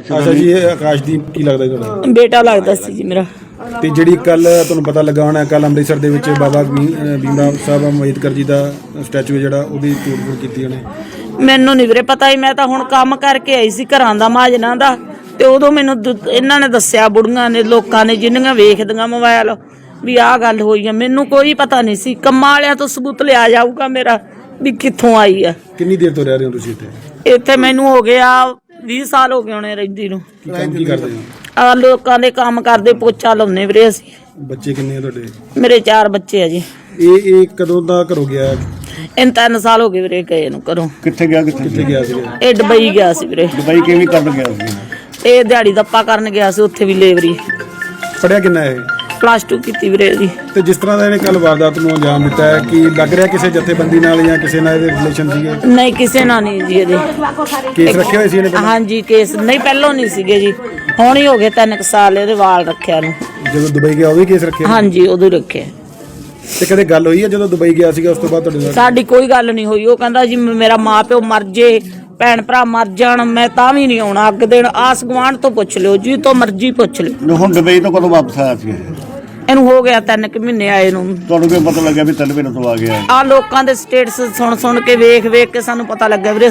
ਅੱਛਾ ਜੀ ਇਹ ਆਕਾਸ਼ਦੀਪ ਕੀ ਲੱਗਦਾ ਜੀ ਤੁਹਾਡਾ? ਬੇਟਾ ਲੱਗਦਾ ਸੀ ਜੀ ਮੇਰਾ। ਤੇ ਜਿਹੜੀ ਕੱਲ ਤੁਹਾਨੂੰ ਪਤਾ ਲੱਗਾ ਹੋਣਾ ਕੱਲ ਅੰਮ੍ਰਿਤਸਰ ਦੇ ਵਿੱਚ ਬਾਬਾ ਭੀ- ਅਹ ਭੀਮ ਸਾਹਿਬ ਅੰਬੇਦਕਰ ਜੀ ਦਾ ਸਟੈਚੂ ਹੈ ਜਿਹੜਾ ਉਹਦੀ ਤੋੜ-ਫੋੜ ਕੀਤੀ ਉਹਨੇ। ਮੈਨੂੰ ਨਹੀਂ ਵੀਰੇ ਪਤਾ ਹੀ ਮੈਂ ਤਾਂ ਹੁਣ ਕੰਮ ਕਰਕੇ ਆਈ ਸੀ ਘਰਾਂ ਦਾ ਮਾਜਨਾ ਦਾ ਤੇ ਉਦੋਂ ਮੈਨੂੰ ਦ- ਇਹਨਾਂ ਨੇ ਦੱਸਿਆ ਬੁੜੀਆਂ ਨੇ ਲੋਕਾਂ ਨੇ ਜਿੰਨੀਆਂ ਵੇਖਦੀਆਂ ਮੋਬਾਈਲ ਵੀ ਆਹ ਗੱਲ ਹੋਈ ਆ। ਮੈਨੂੰ ਕੋਈ ਪਤਾ ਨਹੀਂ ਸੀ ਕੰਮਾਂ ਵਾਲਿਆਂ ਤੋਂ ਸਬੂਤ ਲਿਆ ਜਾਊਗਾ ਮੇਰਾ ਵੀ ਕਿੱਥੋਂ ਆਈ ਆ। ਕਿੰਨੀ ਦੇਰ ਤੋਂ ਰਹਿ ਰਹੇ ਹੋ ਤੁਸੀਂ ਇੱਥੇ? ਇੱਥੇ ਮੈਨੂੰ ਹੋ ਗਿਆ 20 ਸਾਲ ਹੋ ਗਏ ਹੋਣੇ ਰਹਿੰਦੀ ਨੂੰ। ਕੀ ਕੰਮ ਕੀ ਕਰਦੇ ਹੋ? ਆ ਲੋਕਾਂ ਦੇ ਕੰਮ ਕਰਦੇ ਪੋਚਾ ਲਾਉਨੇ ਵੀਰੇ ਅਸੀਂ। ਬੱਚੇ ਕਿੰਨੇ ਆ ਤੁਹਾਡੇ? ਮੇਰੇ ਚਾਰ ਬੱਚੇ ਆ ਜੀ। ਇਹ ਇਹ ਕਦੋਂ ਦਾ ਘਰੋਂ ਗਿਆ? ਇਹਨ ਤਿੰਨ ਸਾਲ ਹੋ ਗਏ ਵੀਰੇ ਗਏ ਨੂੰ ਘਰੋਂ। ਕਿੱਥੇ ਗਿਆ ਕਿੱਥੇ? ਕਿੱਥੇ ਗਿਆ ਸੀਗਾ ਇਹ ਦੁਬਈ ਗਿਆ ਸੀ ਵੀਰੇ। ਦੁਬਈ ਕਿਵੇਂ ਕਰਨ ਗਿਆ ਸੀ? ਇਹ ਦਿਹਾੜੀ ਦੱਪਾ ਕਰਨ ਗਿਆ ਸੀ ਉੱਥੇ ਵੀ ਲੇਬਰੀ। ਪੜਿਆ ਕਿੰਨਾ ਇਹ? ਪਲੱਸ 2 ਕੀਤੀ ਵੀਰੇ ਦੀ ਤੇ ਜਿਸ ਤਰ੍ਹਾਂ ਦਾ ਇਹਨੇ ਕੱਲ ਵਾਰਦਾਤ ਨੂੰ ਅੰਜਾਮ ਦਿੱਤਾ ਹੈ ਕਿ ਲੱਗ ਰਿਹਾ ਕਿਸੇ ਜਥੇਬੰਦੀ ਨਾਲ ਜਾਂ ਕਿਸੇ ਨਾਲ ਇਹਦੇ ਰਿਲੇਸ਼ਨ ਸੀਗੇ? ਨਹੀਂ ਕਿਸੇ ਨਾਲ ਨਹੀਂ ਜੀ ਇਹਦੇ। ਕੇਸ ਰੱਖੇ ਹੋਏ ਸੀ ਇਹਨੇ ਪਹਿਲਾਂ? ਹਾਂਜੀ ਕੇਸ ਨਹੀਂ ਪਹਿਲੋਂ ਨਹੀਂ ਸੀਗੇ ਜੀ। ਹੁਣ ਹੀ ਹੋ ਗਏ ਤਿੰਨ ਕੁ ਸਾਲ ਇਹਦੇ ਵਾਲ ਰੱਖਿਆ ਨੂੰ। ਜਦੋਂ ਦੁਬਈ ਗਿਆ ਉਹ ਵੀ ਕੇਸ ਰੱਖੇ ਹਾਂਜੀ ਉਦੋਂ ਹੀ ਰੱਖਿਆ। ਤੇ ਕਦੇ ਗੱਲ ਹੋਈ ਹੈ ਜਦੋਂ ਦੁਬਈ ਗਿਆ ਸੀਗਾ ਉਸ ਤੋਂ ਬਾਅਦ ਤੁਹਾਡੇ ਨਾਲ? ਸਾਡੀ ਕੋਈ ਗੱਲ ਨਹੀਂ ਹੋਈ। ਉਹ ਕਹਿੰਦਾ ਜੀ ਮ- ਮੇਰਾ ਮਾਪਿਓ ਮਰ ਜੇ ਭੈਣ ਭਰਾ ਮਰ ਜਾਣ ਮੈਂ ਤਾਂ ਵੀ ਨਹੀਂ ਆਉਣਾ। ਅੱਗ ਦੇਣ ਆਸ ਗੁਆਂਢ ਤੋਂ ਪੁੱਛ ਲਿਓ ਜੀ ਤੋਂ ਮਰਜ਼ੀ ਪੁੱਛ ਲਿਓ। ਨੂੰ ਹੁਣ ਦੁਬਈ ਤੋਂ ਕਦੋਂ ਵਾਪਸ ਆਇਆ ਸੀ ਇਹਨੂੰ ਹੋ ਗਿਆ ਤਿੰਨ ਕੁ ਮਹੀਨੇ ਆਏ ਨੂੰ। ਤੁਹਾਨੂੰ ਕਿਵੇਂ ਪਤਾ ਲੱਗਿਆ ਵੀ ਤਿੰਨ ਮਹੀਨੇ ਤੋਂ ਆ ਗਿਆ? ਆ ਲੋਕਾਂ ਦੇ ਸਟੇਟਸ ਸੁਣ ਸੁਣ ਕੇ ਵੇਖ ਵੇਖ ਕੇ ਸਾਨੂੰ ਪਤਾ ਲੱਗਾ ਵੀਰੇ